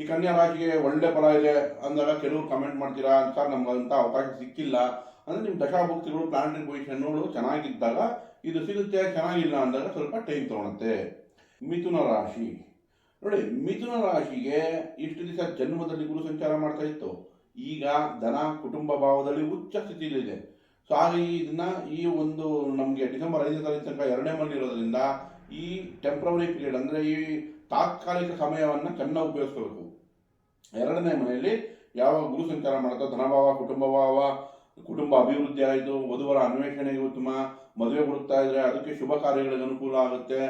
ಈ ಕನ್ಯಾ ರಾಶಿಗೆ ಒಳ್ಳೆ ಫಲ ಇದೆ ಅಂದಾಗ ಕೆಲವರು ಕಮೆಂಟ್ ಮಾಡ್ತೀರಾ ಅಂತ ನಮ್ಗೆ ಅವಕಾಶ ಸಿಕ್ಕಿಲ್ಲ. ಅಂದ್ರೆ ನಿಮ್ಮ ದಶಾಭುಕ್ತಿಗಳು ಪ್ಲಾನೆಟರಿ ಪೊಸಿಷನ್ಗಳು ಚೆನ್ನಾಗಿದ್ದಾಗ ಇದು ಸಿಗುತ್ತೆ, ಚೆನ್ನಾಗಿಲ್ಲ ಅಂದಾಗ ಸ್ವಲ್ಪ ಟೈಮ್ ತಗೊಳತ್ತೆ. ಮಿಥುನ ರಾಶಿ. ನೋಡಿ, ಮಿಥುನ ರಾಶಿಗೆ ಇಷ್ಟು ದಿವಸ ಜನ್ಮದಲ್ಲಿ ಗುರು ಸಂಚಾರ ಮಾಡ್ತಾ ಇತ್ತು. ಈಗ ಧನ, ಕುಟುಂಬ ಭಾವದಲ್ಲಿ ಉಚ್ಚ ಸ್ಥಿತಿಯಲ್ಲಿದೆ. ಸೊ ಹಾಗಾಗಿ ಇದನ್ನ ಈ ಒಂದು ನಮಗೆ ಡಿಸೆಂಬರ್ ಐದನೇ ತಾರೀಕು ತನಕ ಎರಡನೇ ಮನೆ ಇರೋದ್ರಿಂದ ಈ ಟೆಂಪ್ರವರಿ ಪೀರಿಯಡ್ ಅಂದ್ರೆ ಈ ತಾತ್ಕಾಲಿಕ ಸಮಯವನ್ನ ಚೆನ್ನಾಗಿ ಉಪಯೋಗಿಸ್ಕೋಬೇಕು. ಎರಡನೇ ಮನೆಯಲ್ಲಿ ಯಾವ ಗುರು ಸಂಚಾರ ಮಾಡುತ್ತೋ ಧನಭಾವ, ಕುಟುಂಬಭಾವ, ಕುಟುಂಬ ಅಭಿವೃದ್ಧಿ ಆಯಿತು, ವಧುವರ ಅನ್ವೇಷಣೆಗೆ ಉತ್ತಮ ಮದುವೆ ಹುಡುಕ್ತಾ ಇದ್ರೆ ಅದಕ್ಕೆ ಶುಭ ಕಾರ್ಯಗಳಿಗೆ ಅನುಕೂಲ ಆಗುತ್ತೆ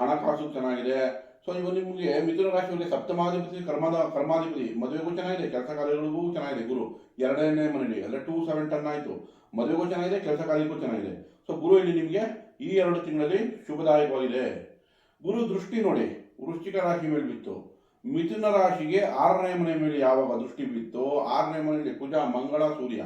ಹಣಕಾಸು ಚೆನ್ನಾಗಿದೆ. ಸೊ ಇವ ನಿಮಗೆ ಮಿಥುನ ರಾಶಿಯಲ್ಲಿ ಸಪ್ತಮಾಧಿಪತಿ, ಕರ್ಮದ ಕರ್ಮಾಧಿಪತಿ, ಮದುವೆಗೂ ಚೆನ್ನಾಗಿದೆ, ಕೆಲಸ ಕಾರ್ಯಗಳಿಗೂ ಚೆನ್ನಾಗಿದೆ ಗುರು. ಎರಡನೇ ಮನೆಯಲ್ಲಿ, ಅಂದರೆ ಟೂ ಸೆವೆನ್ ಆಯಿತು. ಮದುವೆಗೂ ಚೆನ್ನಾಗಿದೆ, ಕೆಲಸ ಕಾರ್ಯಕ್ಕೂ ಚೆನ್ನಾಗಿದೆ. ಸೊ ಗುರು ಇಲ್ಲಿ ನಿಮಗೆ ಈ ಎರಡು ತಿಂಗಳಲ್ಲಿ ಶುಭದಾಯಕವಾಗಿದೆ. ಗುರು ದೃಷ್ಟಿ ನೋಡಿ. ವೃಶ್ಚಿಕ ರಾಶಿ ಮೇಲೆ ಬಿತ್ತು. ಮಿಥುನ ರಾಶಿಗೆ ಆರನೇ ಮನೆ ಮೇಲೆ ಯಾವಾಗ ದೃಷ್ಟಿ ಬಿತ್ತು, ಆರನೇ ಮನೆಯಲ್ಲಿ ಕುಜ, ಮಂಗಳ, ಸೂರ್ಯ.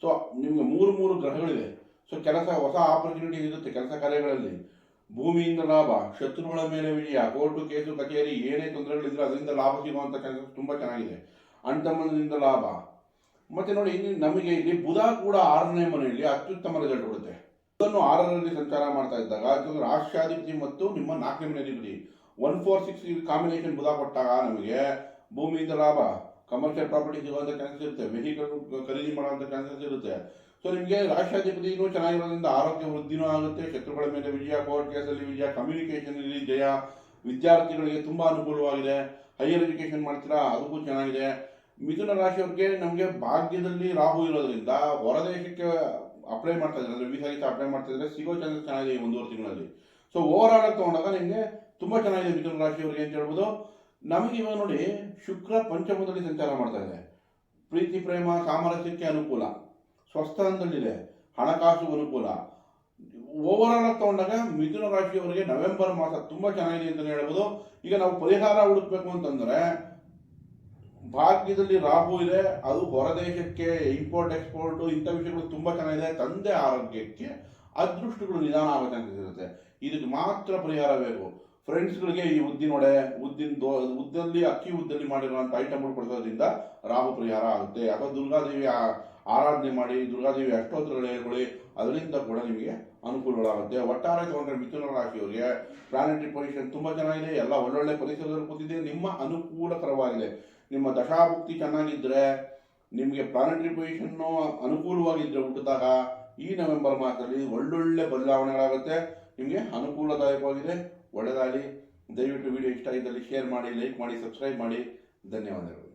ಸೊ ನಿಮ್ಗೆ ಮೂರು ಮೂರು ಗ್ರಹಗಳಿವೆ. ಸೊ ಕೆಲಸ, ಹೊಸ ಆಪರ್ಚುನಿಟಿ ಇರುತ್ತೆ ಕೆಲಸ ಕಾರ್ಯಗಳಲ್ಲಿ. ಭೂಮಿಯಿಂದ ಲಾಭ, ಶತ್ರುಗಳ ಮೇಲೆ ವಿಜಯ ಕೋರ್ಟು ಕೇಸು ಕಚೇರಿ, ಏನೇ ತೊಂದರೆಗಳಿದ್ರೆ ಅದರಿಂದ ಲಾಭ ಸಿಗುವಂಥ ಕೆಲಸ ತುಂಬಾ ಚೆನ್ನಾಗಿದೆ. ಅಣ್ತಮ್ಮನದಿಂದ ಲಾಭ. ಮತ್ತೆ ನೋಡಿ, ಇಲ್ಲಿ ನಮಗೆ ಇಲ್ಲಿ ಬುಧ ಕೂಡ ಆರನೇ ಮನೆಯಲ್ಲಿ ಅತ್ಯುತ್ತಮ ರಿಸಲ್ಟ್ ಕೊಡುತ್ತೆ. ಬುಧನು ಆರರಲ್ಲಿ ಸಂಚಾರ ಮಾಡ್ತಾ ಇದ್ದಾಗ ರಾಷ್ಟ್ರಾಧಿಪತಿ ಮತ್ತು ನಿಮ್ಮ ನಾಲ್ಕನೇ ಮನೆಯಲ್ಲಿ one four six combination Budh ಕೊಟ್ಟಾಗ ನಮಗೆ ಭೂಮಿಯಿಂದ ಲಾಭ ಕಮರ್ಷಿಯಲ್ ಪ್ರಾಪರ್ಟಿ ಸಿಗುವಂತ ಚಾನ್ಸಸ್ ಇರುತ್ತೆ ವೆಹಿಕಲ್ ಖರೀದಿ ಮಾಡುವಂತ ಚಾನ್ಸಸ್ ಇರುತ್ತೆ. ಸೊ ನಿಮಗೆ ರಾಷ್ಟ್ರಾಧಿಪತಿನೂ ಚೆನ್ನಾಗಿರೋದ್ರಿಂದ ಆರೋಗ್ಯ ವೃದ್ಧಿನೂ ಆಗುತ್ತೆ, ಶತ್ರುಗಳ ಮೇಲೆ ವಿಜಯ ಕೋರ್ಟ್ ಕೇಸಲ್ಲಿ ವಿಜಯ ಕಮ್ಯುನಿಕೇಶನ್ ಇಲ್ಲಿ ಜಯ, ವಿದ್ಯಾರ್ಥಿಗಳಿಗೆ ತುಂಬಾ ಅನುಕೂಲವಾಗಿದೆ. ಹೈಯರ್ ಎಜುಕೇಶನ್ ಮಾಡ್ತೀರಾ, ಅದಕ್ಕೂ ಚೆನ್ನಾಗಿದೆ. ಮಿಥುನ ರಾಶಿಯವ್ರಿಗೆ ನಮಗೆ ಭಾಗ್ಯದಲ್ಲಿ ರಾಹು ಇರೋದ್ರಿಂದ ಹೊರದೇಶಕ್ಕೆ ಅಪ್ಲೈ ಮಾಡ್ತಾ ಇದ್ದಾರೆ ವೀಸಾ ಅಪ್ಲೈ ಮಾಡ್ತಾ ಇದ್ರೆ ಸಿಗೋ ಚಾನ್ಸಸ್ ಚೆನ್ನಾಗಿದೆ ಈ ಒಂದೂವರೆ ತಿಂಗಳಲ್ಲಿ. ಸೊ ಓವರ್ ಆಲ್ ತೊಗೊಂಡಾಗ ನಿಮಗೆ ತುಂಬಾ ಚೆನ್ನಾಗಿದೆ ಮಿಥುನ ರಾಶಿಯವರಿಗೆ ಅಂತ ಹೇಳ್ಬೋದು. ನಮಗೆ ಇವಾಗ ನೋಡಿ ಶುಕ್ರ ಪಂಚಮದಲ್ಲಿ ಸಂಚಾರ ಮಾಡ್ತಾ ಇದೆ. ಪ್ರೀತಿ, ಪ್ರೇಮ, ಸಾಮರಸ್ಯಕ್ಕೆ ಅನುಕೂಲ. ಸ್ವಸ್ಥಾನದಲ್ಲಿದೆ ಹಣಕಾಸು ಅನುಕೂಲ. ಓವರ್ ಆಲ್ ತಗೊಂಡಾಗ ಮಿಥುನ ರಾಶಿಯವರಿಗೆ ನವೆಂಬರ್ ಮಾಸ ತುಂಬಾ ಚೆನ್ನಾಗಿದೆ ಅಂತಲೇ ಹೇಳ್ಬೋದು. ಈಗ ನಾವು ಪರಿಹಾರ ಹುಡುಕ್ಬೇಕು ಅಂತಂದ್ರೆ ಭಾಗ್ಯದಲ್ಲಿ ರಾಹು ಇದೆ. ಅದು ಹೊರದೇಶಕ್ಕೆ ಇಂಪೋರ್ಟ್ ಎಕ್ಸ್ಪೋರ್ಟು ಇಂಥ ವಿಷಯಗಳು ತುಂಬಾ ಚೆನ್ನಾಗಿದೆ. ತಂದೆ ಆರೋಗ್ಯಕ್ಕೆ ಅದೃಷ್ಟಗಳು ನಿಧಾನ ಆಗುತ್ತೆ ಅಂತ ಇರುತ್ತೆ. ಇದಕ್ಕೆ ಮಾತ್ರ ಪರಿಹಾರ ಬೇಕು. ಫ್ರೆಂಡ್ಸ್ಗಳಿಗೆ ಈ ಉದ್ದಿನೊಡೆ ಉದ್ದಿನ ದೋ, ಉದ್ದಲ್ಲಿ, ಅಕ್ಕಿ ಉದ್ದಲ್ಲಿ ಮಾಡಿರುವಂಥ ಐಟಮ್ಗಳು ಕೊಡಿಸೋದ್ರಿಂದ ರಾಹು ಪರಿಹಾರ ಆಗುತ್ತೆ. ಅಥವಾ ದುರ್ಗಾದೇವಿ ಆರಾಧನೆ ಮಾಡಿ ದುರ್ಗಾದೇವಿ ಅಷ್ಟೋತ್ತರಗಳು ಹೇಳ್ಕೊಳ್ಳಿ ಅದರಿಂದ ಕೂಡ ನಿಮಗೆ ಅನುಕೂಲಗಳಾಗುತ್ತೆ. ಒಟ್ಟಾರೆ ತಗೊಂಡ್ರೆ ಮಿಥುನ ರಾಶಿಯವರಿಗೆ ಪ್ಲಾನೆಟರಿ ಪೊಸಿಷನ್ ತುಂಬಾ ಚೆನ್ನಾಗಿದೆ. ಎಲ್ಲ ಒಳ್ಳೊಳ್ಳೆ ಪರಿಸರದಲ್ಲಿ ಕೂತಿದೆ ನಿಮ್ಮ ಅನುಕೂಲಕರವಾಗಿದೆ. ನಿಮ್ಮ ದಶಾಭುಕ್ತಿ ಚೆನ್ನಾಗಿದ್ರೆ, ನಿಮಗೆ ಪ್ಲಾನೆಟರಿ ಪೊಸಿಷನ್ನು ಅನುಕೂಲವಾಗಿದ್ದರೆ ಹುಟ್ಟಿದಾಗ ಈ ನವೆಂಬರ್ ಮಾಸದಲ್ಲಿ ಒಳ್ಳೊಳ್ಳೆ ಬದಲಾವಣೆಗಳಾಗುತ್ತೆ. ನಿಮಗೆ ಅನುಕೂಲದಾಯಕವಾಗಿದೆ. ಒಳ್ಳೆದಾಗಲಿ. ದಯವಿಟ್ಟು ವಿಡಿಯೋ ಇಷ್ಟ ಇದ್ದಲ್ಲಿ ಶೇರ್ ಮಾಡಿ ಲೈಕ್ ಮಾಡಿ ಸಬ್ಸ್ಕ್ರೈಬ್ ಮಾಡಿ. ಧನ್ಯವಾದಗಳು.